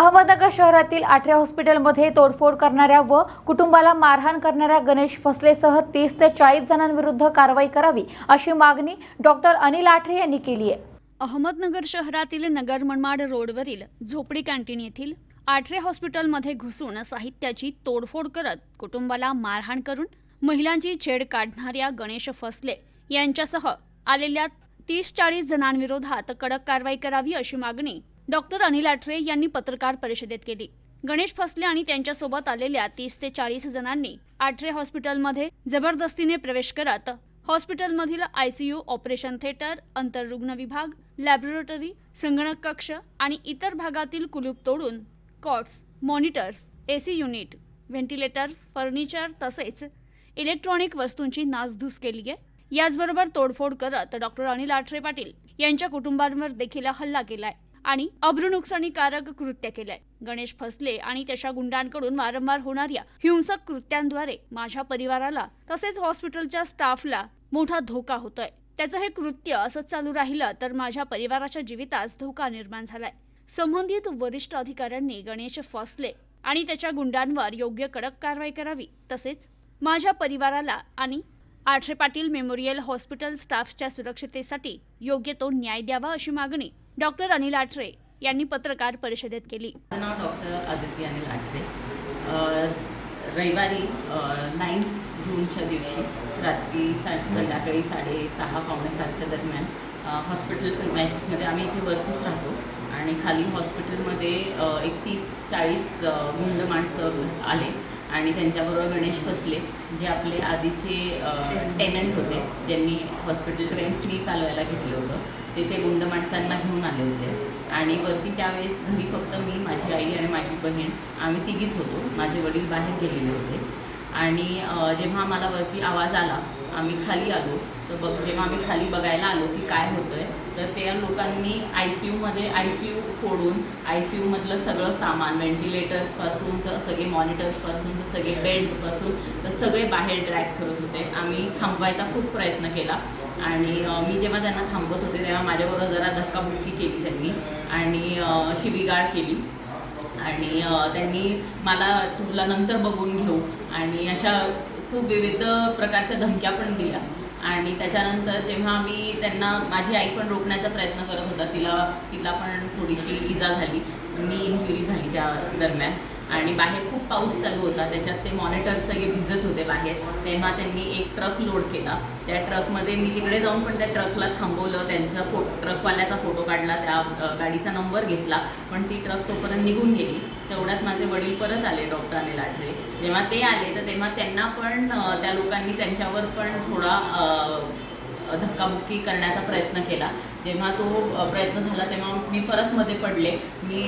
अहमदनगर शहरातील आठव्या हॉस्पिटलमध्ये तोडफोड करणाऱ्या व कुटुंबाला मारहाण करणाऱ्या गणेश फसलेसह तीस ते चाळीस जणांविरुद्ध कारवाई करावी अशी मागणी डॉक्टर अनिल आठरे यांनी केली आहे. अहमदनगर शहरातील नगर मनमाड रोडवरील झोपडी कॅन्टीन येथील आठरे हॉस्पिटलमध्ये घुसून साहित्याची तोडफोड करत कुटुंबाला मारहाण करून महिलांची छेड काढणाऱ्या गणेश फसले यांच्यासह आलेल्या तीस चाळीस जणांविरोधात कडक कारवाई करावी अशी मागणी डॉक्टर अनिल आठरे यांनी पत्रकार परिषदेत केली. गणेश फसले आणि त्यांच्यासोबत आलेल्या तीस ते चाळीस जणांनी आठरे हॉस्पिटलमध्ये जबरदस्तीने प्रवेश करत हॉस्पिटलमधील आयसीयू ऑपरेशन थिएटर अंतर्रुग्ण विभाग लॅबोरेटरी संगणक कक्ष आणि इतर भागातील कुलूप तोडून cots monitors AC unit ventilator furniture तसेच इलेक्ट्रॉनिक वस्तूंची नासधूस केली आहे. याचबरोबर तोडफोड करत डॉक्टर अनिल आठरे पाटील यांच्या कुटुंबांवर देखील हल्ला केलाय आणि अब्रुनुकसानीकारक कृत्य केलंय. गणेश फसले आणि त्याच्या गुंडांकडून वारंवार होणाऱ्या हिंसक कृत्यांद्वारे माझ्या परिवाराला तसेच हॉस्पिटलच्या स्टाफला मोठा धोका होतोय. त्याचं हे कृत्य असंच चालू राहिलं तर माझ्या परिवाराच्या जीवितास धोका निर्माण झालाय. संबंधित वरिष्ठ अधिकाऱ्यांनी गणेश फसले आणि त्याच्या गुंडांवर योग्य कडक कारवाई करावी. तसेच माझ्या परिवाराला आणि आठरे पाटील मेमोरियल हॉस्पिटल स्टाफच्या सुरक्षितेसाठी योग्य तो न्याय द्यावा अशी मागणी डॉक्टर अनिल आठरे यांनी पत्रकार परिषदेत केली. नाव डॉक्टर आदित्य अनिल आठरे. रविवारी नाईन जूनच्या दिवशी रात्री सा संध्याकाळी साडेसहा पावणे सातच्या दरम्यान हॉस्पिटल प्रिमायसिसमध्ये आम्ही इथे वरतीच राहतो आणि खाली हॉस्पिटलमध्ये एकतीस एक तीस चाळीस गुंड माणसं आले. आणि त्यांच्याबरोबर गणेश फसले जे आपले आधीचे टेनंट होते ज्यांनी हॉस्पिटल रेंटनी चालवायला घेतलं होतं ते ते गुंड माणसांना घेऊन आले होते. आणि वरती त्यावेळेस घरी फक्त मी माझी आई आणि माझी बहीण आम्ही तिघीच होतो. माझे वडील बाहेर गेलेले होते. आणि जेव्हा आम्हाला वरती आवाज आला आम्ही खाली आलो तर बघ जेव्हा आम्ही खाली बघायला आलो की काय होतं आहे तर त्या लोकांनी आय सी यूमध्ये आय सी यू फोडून आय सी यूमधलं सगळं सामान व्हेंटिलेटर्सपासून तर सगळे मॉनिटर्सपासून तर सगळे बेड्सपासून तर सगळे बाहेर ड्रॅग करत होते. आम्ही थांबवायचा खूप प्रयत्न केला. आणि मी जेव्हा त्यांना थांबवत होते तेव्हा माझ्याबरोबर जरा धक्काबुक्की केली त्यांनी. आणि अ, शिवीगाळ केली. आणि त्यांनी मला तुला नंतर बघून घेऊ. आणि अशा खूप विविध प्रकारच्या धमक्या पण दिल्या. आणि त्याच्यानंतर जेव्हा मी त्यांना माझी आई पण रोखण्याचा प्रयत्न करत होता. तिला तिला पण थोडीशी इजा झाली मी इंजुरी झाली त्या दरम्यान. आणि बाहेर खूप पाऊस चालू होता. त्याच्यात ते मॉनिटर्स सगळे भिजत होते बाहेर. तेव्हा त्यांनी एक ट्रक लोड केला. त्या ट्रकमध्ये मी तिकडे जाऊन पण त्या ट्रकला थांबवलं. त्यांचा फो ट्रकवाल्याचा फोटो काढला. त्या गाडीचा नंबर घेतला. पण ती ट्रक तोपर्यंत निघून गेली. तेवढ्यात माझे वडील परत आले डॉक्टर अनिल आठरे जेव्हा ते आले तर तेव्हा त्यांना पण त्या लोकांनी त्यांच्यावर पण थोडा धक्काबुक्की करण्याचा प्रयत्न केला. जेव्हा तो प्रयत्न झाला तेव्हा मी परत मध्ये पडले. मी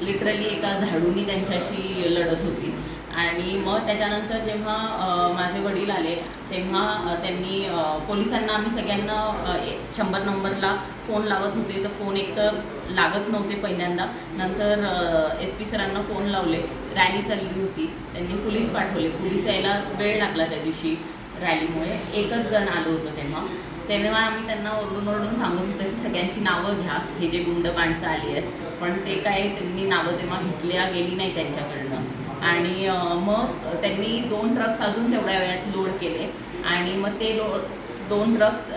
लिटरली एका झाडूनी त्यांच्याशी लढत होती. आणि मग त्याच्यानंतर जेव्हा माझे वडील आले तेव्हा त्यांनी पोलिसांना आम्ही सगळ्यांना शंभर नंबरला फोन लावत होते. तर फोन एकतर लागत नव्हते पहिल्यांदा. नंतर एस पी सरांना फोन लावले. रॅली चालली होती. त्यांनी पोलीस पाठवले. पोलीस यायला वेळ लागला त्या दिवशी रॅलीमुळे. एकच जण आलं होतं तेव्हा. तेव्हा आम्ही त्यांना ओरडून ओरडून सांगत होतो की सगळ्यांची नावं घ्या. हे जे गुंड माणसं आली आहेत. पण ते काय त्यांनी नावं तेव्हा घेतल्या गेली नाही त्यांच्याकडनं. आणि मग त्यांनी दोन ट्रक्स अजून तेवढ्या वेळात लोड केले. आणि मग ते लो दोन ट्रक्स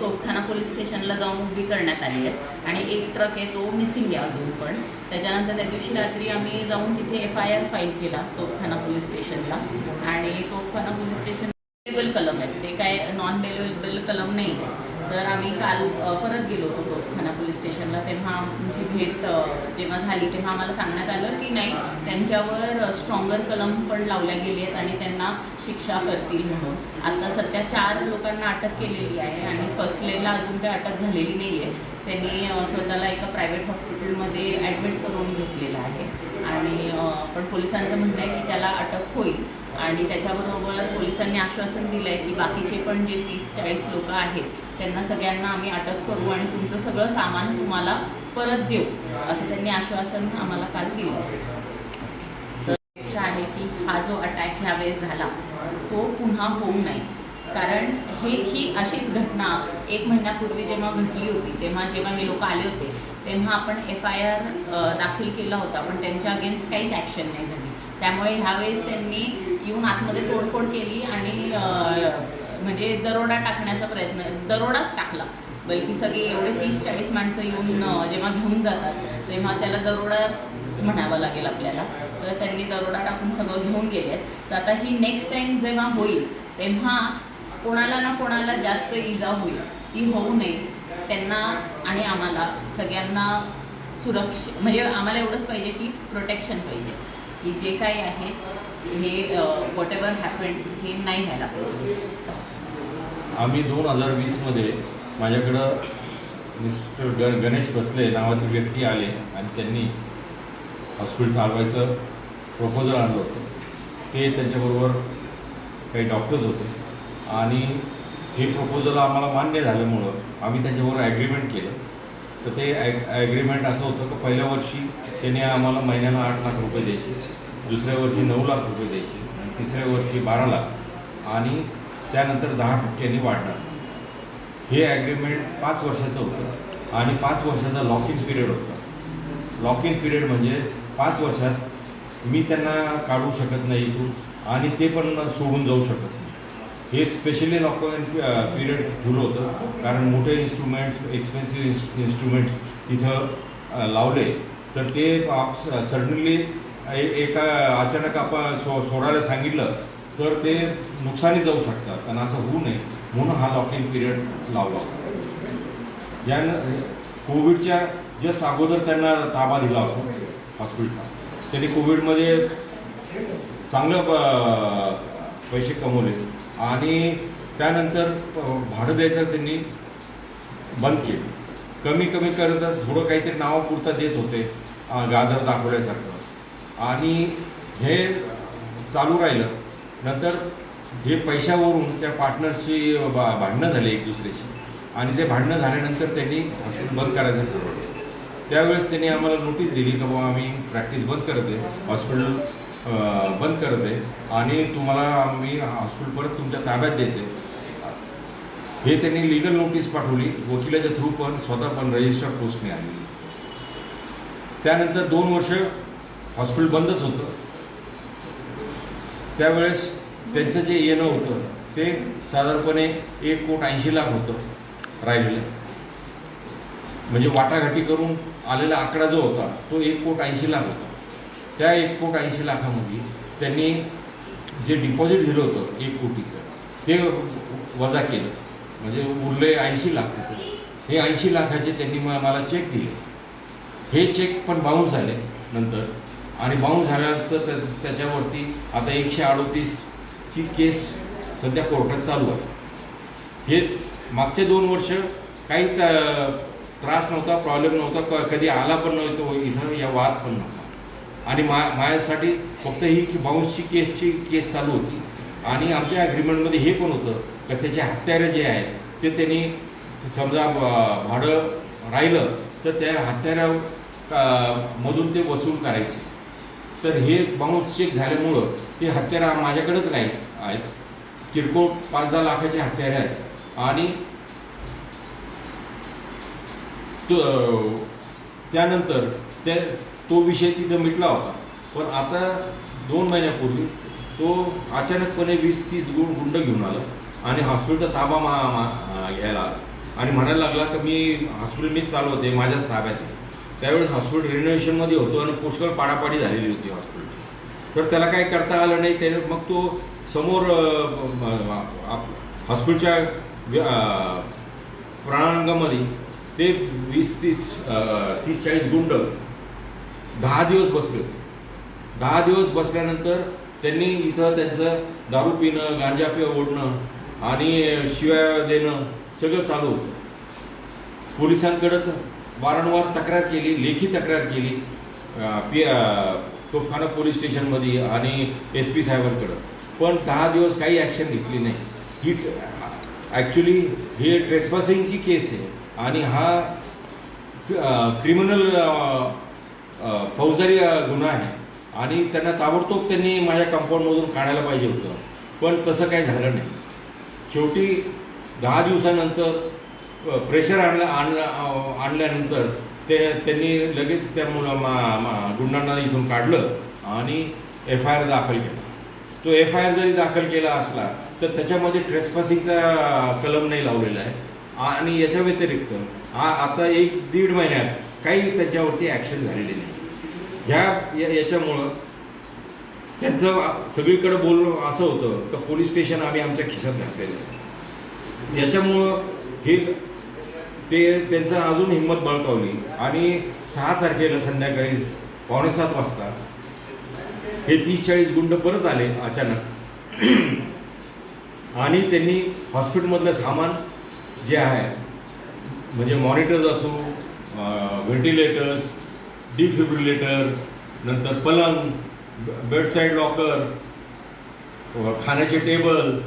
तोफखाना पोलीस स्टेशनला जाऊन उभी करण्यात आली आहेत. आणि एक ट्रक आहे तो मिसिंग आहे अजून पण. त्याच्यानंतर त्या दिवशी रात्री आम्ही जाऊन तिथे एफ आय आर फाईल केला तोफखाना पोलीस स्टेशनला. आणि तोफखाना पोलीस स्टेशन बेलेबल कलम आहे ते काय नॉन बेलेबल कलम नाही आहे तर आम्ही काल परत गेलो होतो तोफखाना पोलीस स्टेशनला तेव्हा आमची भेट जेव्हा झाली तेव्हा आम्हाला सांगण्यात आलं की नाही त्यांच्यावर स्ट्रॉंगर कलम पण लावल्या गेली आहेत आणि त्यांना शिक्षा करतील म्हणून. आता सध्या चार लोकांना अटक केलेली आहे आणि फसलेला अजून काही अटक झालेली नाही आहे. त्यांनी स्वतःला एका प्रायव्हेट हॉस्पिटलमध्ये ॲडमिट करून घेतलेलं आहे. आणि पण पोलिसांचं म्हणणं आहे की त्याला अटक होईल. आणि त्याच्याबरोबर पोलिसांनी आश्वासन दिलं आहे की बाकीचे पण जे तीस चाळीस लोक आहेत त्यांना सगळ्यांना आम्ही अटक करू आणि तुमचं सगळं सामान तुम्हाला परत देऊ असं त्यांनी आश्वासन आम्हाला काल दिलं. तर अपेक्षा आहे की हा जो अटॅक ह्यावेळेस झाला तो पुन्हा होऊ नये. कारण हे ही अशीच घटना एक महिन्यापूर्वी जेव्हा घडली होती तेव्हा जेव्हा हे लोक आले होते तेव्हा आपण एफ आय आर दाखल केला होता पण त्यांच्या अगेन्स्ट काहीच ॲक्शन नाही झाली. त्यामुळे ह्यावेळेस त्यांनी येऊन आतमध्ये तोडफोड केली आणि म्हणजे दरोडा टाकण्याचा प्रयत्न दरोडाच टाकला. बल्कि सगळे एवढे तीस चाळीस माणसं येऊन जेव्हा घेऊन जातात तेव्हा त्याला दरोडाच म्हणावं लागेल आपल्याला. तर त्यांनी दरोडा टाकून सगळं घेऊन गेले. तर आता ही नेक्स्ट टाईम जेव्हा होईल तेव्हा कोणाला ना कोणाला जास्त इजा होईल. ती होऊ नये. त्यांना आणि आम्हाला सगळ्यांना सुरक्ष म्हणजे आम्हाला एवढंच पाहिजे की प्रोटेक्शन पाहिजे. की जे काही आहे हे वॉट एव्हर हॅपन हे नाही व्हायला पाहिजे. आम्ही दोन हजार वीसमध्ये माझ्याकडं मिस्टर ग गणेश बसले नावाचे व्यक्ती आले आणि त्यांनी हॉस्पिटल चालवायचं प्रपोजल आणलं होतं. ते त्यांच्याबरोबर काही डॉक्टर्स होते. आणि हे प्रपोजल आम्हाला मान्य झाल्यामुळं आम्ही त्यांच्याबरोबर ॲग्रीमेंट केलं. तर ते ॲग ॲग्रीमेंट असं होतं की पहिल्या वर्षी त्यांनी आम्हाला महिन्याला आठ लाख रुपये द्यायचे. दुसऱ्या वर्षी नऊ लाख रुपये द्यायचे आणि तिसऱ्या वर्षी बारा लाख. आणि त्यानंतर दहा टक्क्यांनी वाढणार. हे ॲग्रीमेंट पाच वर्षाचं होतं. आणि पाच वर्षाचा लॉक इन पिरियड होता. लॉक इन पिरियड म्हणजे पाच वर्षात मी त्यांना काढू शकत नाही इथून आणि ते पण सोडून जाऊ शकत नाही. हे स्पेशली लॉक इन पिरियड ठेवलं होतं. कारण मोठे इन्स्ट्रुमेंट्स एक्सपेन्सिव्ह इन्स्ट्रुमेंट्स तिथं लावले. तर ते सडनली एका अचानक आपण सो सोडायला सांगितलं तर ते नुकसानी जाऊ शकतात. आणि असं होऊ नये. म्हणून हा लॉक इन पिरियड लावला होता. यानं कोविडच्या जस्ट अगोदर त्यांना ताबा दिला होता हॉस्पिटलचा त्यांनी कोविडमध्ये चांगलं प- पैसे कमवले. आणि त्यानंतर भाडं द्यायचं त्यांनी बंद केलं. कमी कमी करत थोडं काहीतरी नावापुरता देत होते गाजर दाखवल्यासारखं. आणि हे चालू राहिलं. नंतर जे पैशावरून त्या पार्टनरशी बा भांडणं झाले एक दुसऱ्याशी आणि ते भांडणं झाल्यानंतर त्यांनी हॉस्पिटल बंद करायचं ठरवलं. त्यावेळेस त्यांनी आम्हाला नोटीस दिली की बाबा आम्ही प्रॅक्टिस बंद करत आहे. हॉस्पिटल बंद करत आहे. आणि तुम्हाला आम्ही हॉस्पिटल परत तुमच्या ताब्यात देते हे त्यांनी लिगल नोटीस पाठवली. वकिलाच्या थ्रू पण स्वतः पण रजिस्टर पोस्टने आली त्यानंतर दोन वर्ष हॉस्पिटल बंदच होतं. त्यावेळेस त्यांचं जे येणं होतं ते साधारणपणे एक कोट ऐंशी लाख होतं राहिलेलं म्हणजे वाटाघाटी करून आलेला आकडा जो होता तो एक कोट ऐंशी लाख होता. त्या एक कोट ऐंशी लाखामध्ये त्यांनी जे डिपॉझिट दिलं होतं एक कोटीचं ते वजा केलं. म्हणजे उरले ऐंशी लाख रुपये. हे ऐंशी लाखाचे त्यांनी मला चेक दिले. हे चेक पण बाउन्स झाले नंतर. आणि बाऊन्स झाल्यानंतर त्या त्याच्यावरती आता एकशे अडोतीसची केस सध्या कोर्टात चालू आहे. हे मागचे दोन वर्ष काही त- त्रास नव्हता प्रॉब्लेम नव्हता कधी आला पण नव्हतो इथं या वाद पण नव्हता. आणि मा माझ्यासाठी फक्त ही की बाउन्सची केसची केस चालू होती. आणि आमच्या ॲग्रीमेंटमध्ये हे पण होतं का त्याचे हत्यारं जे आहेत ते त्यांनी समजा भाडं राहिलं तर त्या हत्याऱ्या का- मधून ते वसूल करायचे. तर हे बाउन्स चेक झाल्यामुळं ते हत्यारा माझ्याकडेच नाही आहेत. किरकोळ पाच दहा लाखाचे हत्यारे आहेत. आणि तो त्यानंतर त्या तो विषय तिथं मिटला होता. पण आता दोन महिन्यापूर्वी तो अचानकपणे वीस तीस गुण गुंड घेऊन आला आणि हॉस्पिटलचा ताबा मा मा घ्यायला आला. आणि म्हणायला लागला की मी हॉस्पिटल मीच चालवते माझ्याच ताब्यात आहे. त्यावेळेस हॉस्पिटल रिनोव्हेशनमध्ये होतो आणि पुष्कळ पाडापाडी झालेली होती हॉस्पिटलची तर त्याला काही करता आलं नाही त्याने मग तो समोर आप- हॉस्पिटलच्या प्राणांगामध्ये ते वीस तीस तीस चाळीस गुंड दहा दिवस बसले. होते दहा दिवस बसल्यानंतर त्यांनी इथं त्यांचं दारू पिणं गांजा पे ओढणं आणि शिव्या देणं सगळं चालू होतं. पोलिसांकडं तर वारंवार तक्रार केली लेखी तक्रार केली पी तोफखाना पोलीस स्टेशनमध्ये आणि एस पी साहेबांकडं. पण दहा दिवस काही ॲक्शन घेतली नाही. ही ॲक्च्युली हे ट्रेसपासिंगची केस आहे आणि हा क्रिमिनल फौजदारी गुन्हा आहे. आणि त्यांना ताबडतोब त्यांनी माझ्या कंपाऊंडमधून काढायला पाहिजे होतं. पण तसं काही झालं नाही. शेवटी दहा दिवसानंतर प्रेशर आणलं आणलं आणल्यानंतर ते त्यांनी लगेच त्या मुला मा मा गुंडांना इथून काढलं आणि एफ आय आर दाखल केला. तो एफ आय आर जरी दाखल केला असला तर त्याच्यामध्ये ट्रेसपासिंगचा कलम नाही लावलेला आहे. आणि याच्या व्यतिरिक्त आ आता एक दीड महिन्यात काही त्याच्यावरती ॲक्शन झालेली नाही. ह्या या- याच्यामुळं त्यांचं सगळीकडे बोलणं असं होतं का पोलीस स्टेशन आम्ही आमच्या खिशात घातलेलं आहे. याच्यामुळं हे ते त्यांचं अजून हिंमत बळकावली. आणि सहा तारखेला संध्याकाळी पावणेसात वाजता हे तीस चाळीस गुंड परत आले अचानक. आणि त्यांनी हॉस्पिटलमधलं सामान जे आहे म्हणजे मॉनिटर्स असो व्हेंटिलेटर्स डिफिब्रिलेटर नंतर पलंग बेडसाईड लॉकर खाण्याचे टेबल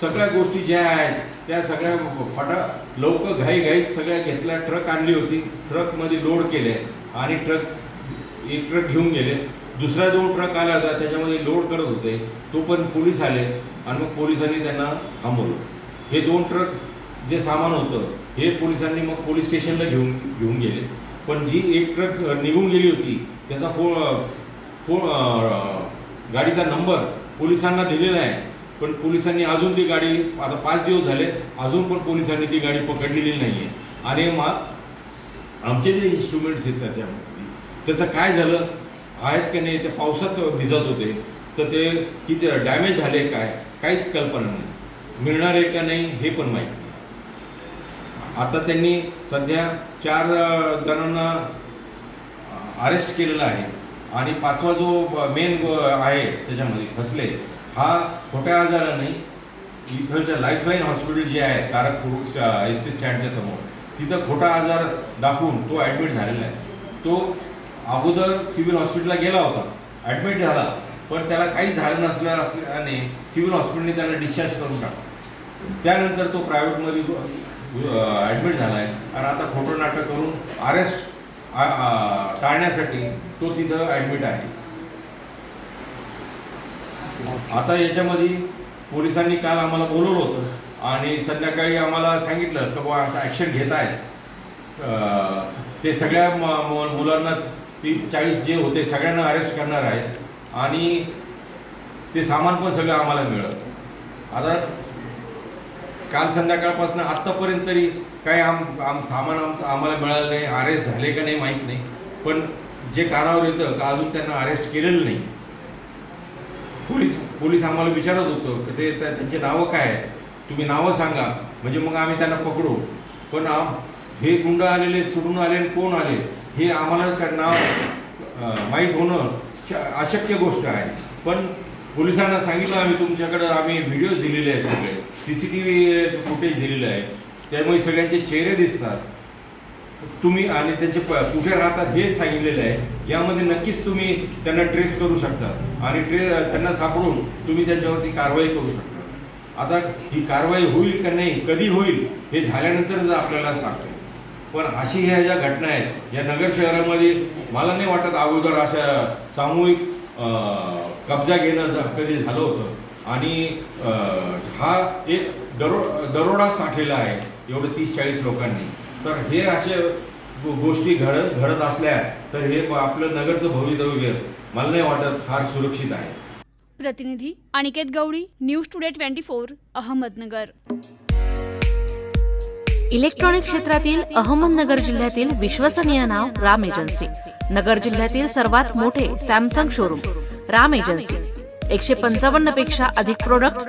सगळ्या गोष्टी ज्या आहेत त्या सगळ्या फटा लवकर घाईघाईत सगळ्या घेतल्या ट्रक आणली होती. ट्रकमध्ये लोड केले आणि ट्रक एक ट्रक घेऊन गेले. दुसरा जो ट्रक आला होता त्याच्यामध्ये लोड करत होते. तो पण पोलीस आले आणि मग पोलिसांनी त्यांना थांबवलं. हे दोन ट्रक जे सामान होतं हे पोलिसांनी मग पोलीस स्टेशनला घेऊन घेऊन गेले. पण जी एक ट्रक निघून गेली होती त्याचा फो फोन गाडीचा नंबर पोलिसांना दिलेला आहे. पण पोलिसांनी अजून ती गाडी आता पाच दिवस झाले अजून पण पोलिसांनी ती गाडी पकडलेली नाही आहे आणि मग आमचे जे इन्स्ट्रुमेंट्स आहेत त्याच्यामध्ये त्याचं काय झालं? आहेत का नाही ते पावसात भिजत होते. तर ते किती डॅमेज झाले काय? काहीच कल्पना नाही. मिळणार आहे का नाही हे पण माहीत नाही. आता त्यांनी सध्या चार जणांना अरेस्ट केलेला आहे. आणि पाचवा जो मेन आहे त्याच्यामध्ये फसले. हा खोट्या आजारा नाही इथलच्या लाईफलाईन हॉस्पिटल जे आहे तारकपूर एस सी स्टँडच्या समोर तिथं खोटा आजार दाखवून तो ॲडमिट झालेला आहे. तो अगोदर सिव्हिल हॉस्पिटलला गेला होता ॲडमिट झाला पण त्याला काही झालं नसल्या असल्याने सिव्हिल हॉस्पिटलने त्याला डिस्चार्ज करून टाकला. त्यानंतर तो प्रायव्हेटमध्ये ॲडमिट झाला आहे. आणि आता खोटं नाटक करून अरेस्ट टाळण्यासाठी तो तिथं ॲडमिट आहे. आता याच्यामध्ये पोलिसांनी काल आम्हाला बोलवलं होतं आणि संध्याकाळी आम्हाला सांगितलं की बुवा आता ॲक्शन घेत आहेत. ते सगळ्या म- मुलांना तीस चाळीस जे होते सगळ्यांना अरेस्ट करणार आहेत. आणि ते सामान पण सगळं आम्हाला मिळत आता काल संध्याकाळपासून आत्तापर्यंत तरी काही आम आम सामान आमचं आम्हाला मिळालं नाही. अरेस्ट झाले का नाही माहीत नाही. पण जे कानावर येतं का अजून त्यांना अरेस्ट केलेलं नाही. पोलीस पोलीस आम्हाला विचारत होतं की ते त्या- त्यांची नावं काय आहेत? तुम्ही नावं सांगा. म्हणजे मग आम्ही त्यांना पकडू. पण आम हे गुंड आलेले चुडून आले आणि कोण आले हे आम्हाला नाव माहीत होणं श- अशक्य गोष्ट आहे. पण पोलिसांना सांगितलं आम्ही तुमच्याकडं आम्ही व्हिडिओ दिलेले आहेत सगळे. C C T V footage दिलेलं आहे. त्यामुळे सगळ्यांचे चेहरे दिसतात. तुम्ही आणि त्यांचे कुठे राहतात हे सांगितलेलं आहे. यामध्ये नक्कीच तुम्ही त्यांना ट्रेस करू शकता. आणि ट्रे त्यांना सापडून तुम्ही त्यांच्यावरती कारवाई करू शकता. आता ही कारवाई होईल का नाही कधी होईल हे झाल्यानंतरच आपल्याला सांगतो. पण अशी ह्या ज्या घटना आहेत या नगर शहरामध्ये मला नाही वाटत अगोदर अशा सामूहिक कब्जा घेणं कधी झालं होतं. आणि हा एक दरो दरोडाच टाकलेला आहे एवढं तीस चाळीस लोकांनी. तर हे असे गोष्टी घडत घडत असल्या तर हे आपलं नगरचं भवितव्य मला नाही वाटत फार सुरक्षित आहे. प्रतिनिधी Aniket Gaudi news today twenty four Ahmednagar. Electronic क्षेत्रातील अहमदनगर जिल्ह्यातील विश्वसनीय नाव राम एजन्सी. नगर जिल्ह्यातील सर्वात मोठे सॅमसंग शोरूम राम एजन्सी. एकशे पंचावन्नपेक्षा अधिक प्रोडक्ट